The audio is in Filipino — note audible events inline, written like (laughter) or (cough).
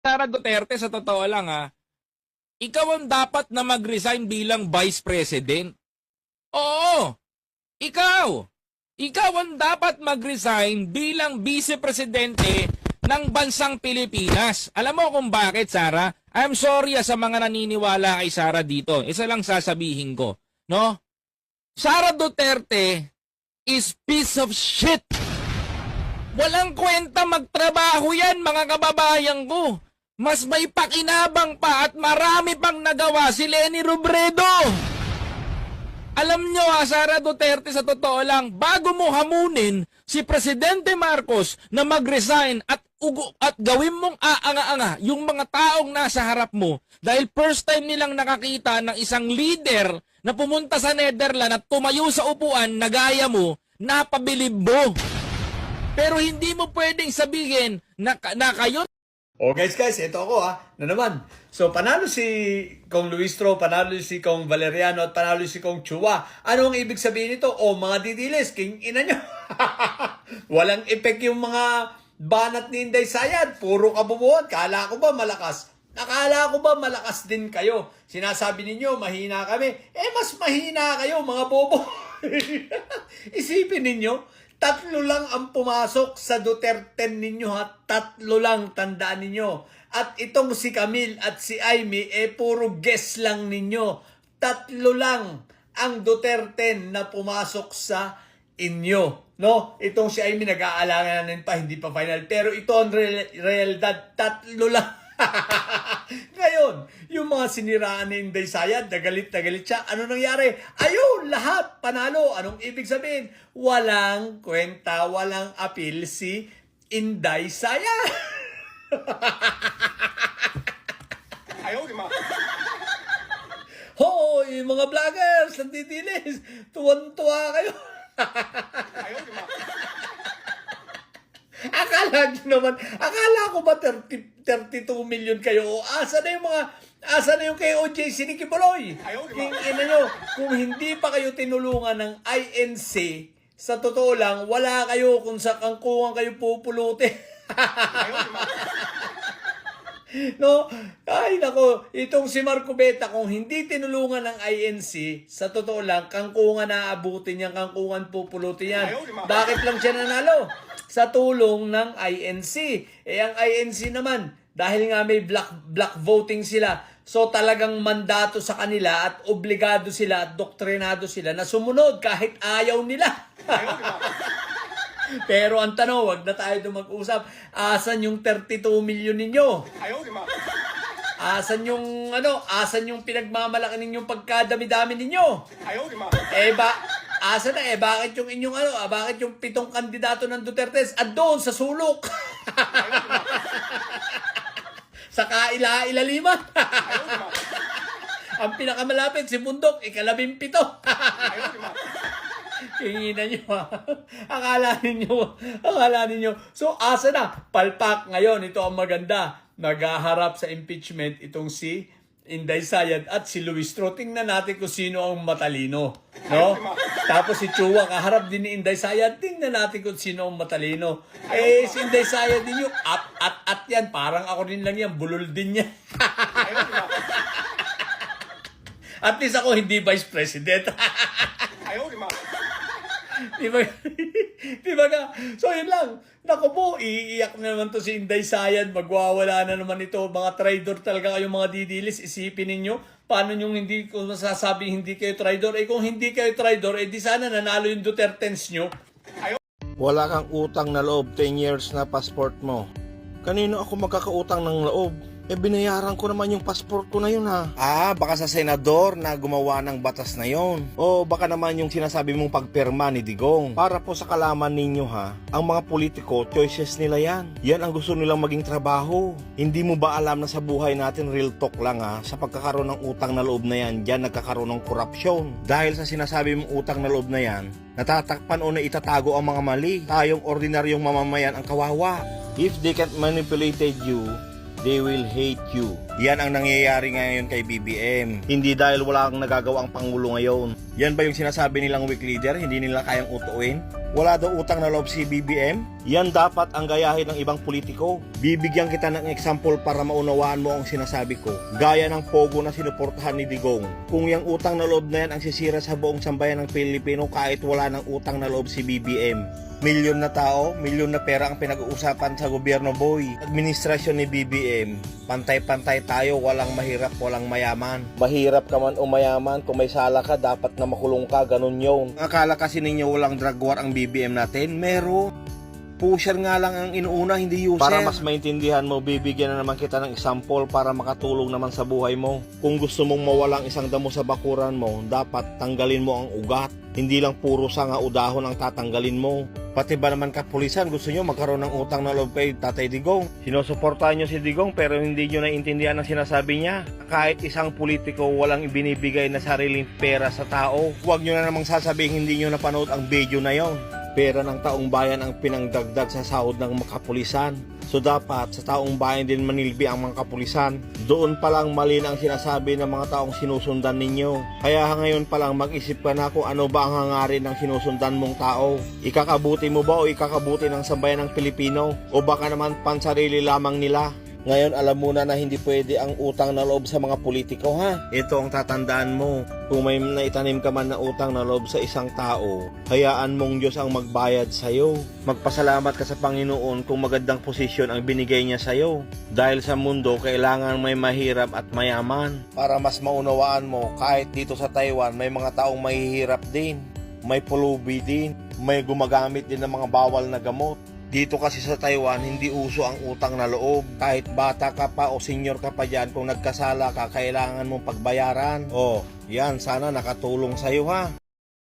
Sara Duterte, sa totoo lang ha, ikaw ang dapat na mag-resign bilang Vice President. Oo, ikaw. Ikaw ang dapat mag-resign bilang Vice Presidente ng bansang Pilipinas. Alam mo kung bakit, Sara? I'm sorry ah, sa mga naniniwala kay Sara dito. Isa lang sasabihin ko. No? Sara Duterte is piece of shit. Walang kwenta magtrabaho yan, mga kababayan ko. Mas may pakinabang pa at marami pang nagawa si Lenny Robredo. Alam nyo ha, Sara Duterte, sa totoo lang, bago mo hamunin si Presidente Marcos na mag-resign at ugo at gawin mong aanga-anga yung mga taong nasa harap mo dahil first time nilang nakakita ng isang leader na pumunta sa Netherlands at tumayo sa upuan na gaya mo, napabilib mo. Pero hindi mo pwedeng sabihin na, na kayo Oh guys, guys, ito ako ha, na naman. So panalo si Kong Luistro, panalo si Kong Valeriano, at panalo si Kong Chua. Ano ang ibig sabihin nito? O mga didilis, king ina nyo. (laughs) Walang epek yung mga banat ni Inday Sayad. Puro kabubuhan. Kala ko ba malakas? Nakala ko ba malakas din kayo? Sinasabi ninyo, mahina kami. Eh, mas mahina kayo, mga bobo. (laughs) Isipin ninyo, tatlo lang ang pumasok sa Duterte ninyo ha. Tatlo lang, tandaan ninyo. At itong si Camille at si Aimee, eh puro guess lang ninyo. Tatlo lang ang Duterte na pumasok sa inyo. No? Itong si Aimee nag-aalanganin pa, hindi pa final. Pero ito ang real- realidad, tatlo lang. (laughs) Ngayon, yung mga siniraan ni Inday Sayad, nagalit na galit siya. Ano nangyari? Ayun, lahat panalo. Anong ibig sabihin? Walang kwenta, walang appeal si Inday Sayad. (laughs) Ayaw, di ma. Hoy, mga vloggers, nanditilis. Tuwan-tuwa kayo. (laughs) Ayaw, di ma. Nyo naman, akala ko ba 30, 32 million kayo? O asa na yung mga, asa na yung kay OJ Sinikibuloy? King ina nyo, kung hindi pa kayo tinulungan ng INC, sa totoo lang, wala kayo kung sa kangkungan kayo pupulutin. No? Ay, nako, itong si Marco Beta, kung hindi tinulungan ng INC, sa totoo lang, kangkungan na abutin yan, kangkungan pupulutin yan. Bakit lang siya nanalo? Sa tulong ng INC. Eh, ang INC naman, dahil nga may black, black voting sila, so talagang mandato sa kanila at obligado sila at doktrinado sila na sumunod kahit ayaw nila. (laughs) Pero ang tanong, wag na tayo doon mag-usap. Asan yung 32 million ninyo? Asan yung ano, asan yung pinagmamalaki ninyong pagkadami-dami ninyo? Eh ba, asan na eh, bakit yung inyong ano, ah, bakit yung pitong kandidato ng Duterte at doon sa sulok? (laughs) sa kaila-ilaliman. Ang pinakamalapit si Bundok, ikalabing pito. Kinginan nyo ha. Akala ninyo, akala ninyo. So, asa na? Palpak ngayon. Ito ang maganda. Naghaharap sa impeachment itong si Inday Sayad at si Luis Tro. Tingnan natin kung sino ang matalino. No? Tapos si Chua, kaharap din ni Inday Sayad. Tingnan natin kung sino ang matalino. Eh, si Inday Sayad din yung at, at, at yan. Parang ako din lang yan. Bulol din yan. (laughs) At least ako hindi vice president. (laughs) Ayaw, di ba? (laughs) Di ba nga? So, yun lang. Naku po, iiyak na naman to si Inday Sayan. Magwawala na naman ito. Mga traidor talaga kayo mga didilis. Isipin ninyo, paano yung hindi ko masasabi hindi kayo traidor? Eh kung hindi kayo traidor, eh di sana nanalo yung Dutertens nyo. Wala kang utang na loob 10 years na passport mo. Kanino ako magkakautang ng loob? Eh binayaran ko naman yung passport ko na yun ha. Ah, baka sa senador na gumawa ng batas na yon. O baka naman yung sinasabi mong pagpirma ni Digong. Para po sa kalaman ninyo ha, ang mga politiko, choices nila yan. Yan ang gusto nilang maging trabaho. Hindi mo ba alam na sa buhay natin real talk lang ha, sa pagkakaroon ng utang na loob na yan, dyan nagkakaroon ng korupsyon. Dahil sa sinasabi mong utang na loob na yan, natatakpan o naitatago ang mga mali. Tayong ordinaryong mamamayan ang kawawa. If they can't manipulated you, they will hate you. Yan ang nangyayari ngayon kay BBM. Hindi dahil wala kang nagagawa ang Pangulo ngayon. Yan ba yung sinasabi nilang weak leader, hindi nila kayang utuin? Wala daw utang na loob si BBM? Yan dapat ang gayahin ng ibang politiko. Bibigyan kita ng example para maunawaan mo ang sinasabi ko. Gaya ng pogo na sinuportahan ni Digong. Kung yung utang na loob na yan ang sisira sa buong sambayan ng Pilipino kahit wala ng utang na loob si BBM. Milyon na tao, milyon na pera ang pinag-uusapan sa gobyerno boy. Administrasyon ni BBM, pantay-pantay tayo, walang mahirap, walang mayaman. Mahirap ka man o mayaman, kung may sala ka, dapat na makulong ka, ganun yun. Akala kasi ninyo walang drug war ang BBM natin? Meron. Pusher nga lang ang inuuna, hindi user. Para mas maintindihan mo, bibigyan na naman kita ng example para makatulong naman sa buhay mo. Kung gusto mong mawalang isang damo sa bakuran mo, dapat tanggalin mo ang ugat. Hindi lang puro sanga o dahon ang tatanggalin mo. Pati ba naman kapulisan, gusto nyo magkaroon ng utang na loob kay Tatay Digong? Sinusuportahan nyo si Digong pero hindi nyo naiintindihan ang sinasabi niya. Kahit isang politiko walang ibinibigay na sariling pera sa tao. Huwag nyo na namang sasabihin hindi nyo napanood ang video na yon. Pera ng taong bayan ang pinangdagdag sa sahod ng mga kapulisan. So dapat sa taong bayan din manilbi ang mga kapulisan. Doon pa lang mali na ang sinasabi ng mga taong sinusundan ninyo. Kaya ngayon pa lang mag-isip ka na kung ano ba ang hangarin ng sinusundan mong tao. Ikakabuti mo ba o ikakabuti ng sambayan ng Pilipino? O baka naman pansarili lamang nila? Ngayon alam mo na na hindi pwede ang utang na loob sa mga politiko ha. Ito ang tatandaan mo. Kung may naitanim ka man na utang na loob sa isang tao, hayaan mong Diyos ang magbayad sa'yo. Magpasalamat ka sa Panginoon kung magandang posisyon ang binigay niya sa'yo. Dahil sa mundo, kailangan may mahirap at mayaman. Para mas maunawaan mo, kahit dito sa Taiwan, may mga taong mahihirap din. May pulubi din. May gumagamit din ng mga bawal na gamot. Dito kasi sa Taiwan, hindi uso ang utang na loob. Kahit bata ka pa o senior ka pa dyan, kung nagkasala ka, kailangan mong pagbayaran. Oh, yan, sana nakatulong sa'yo ha.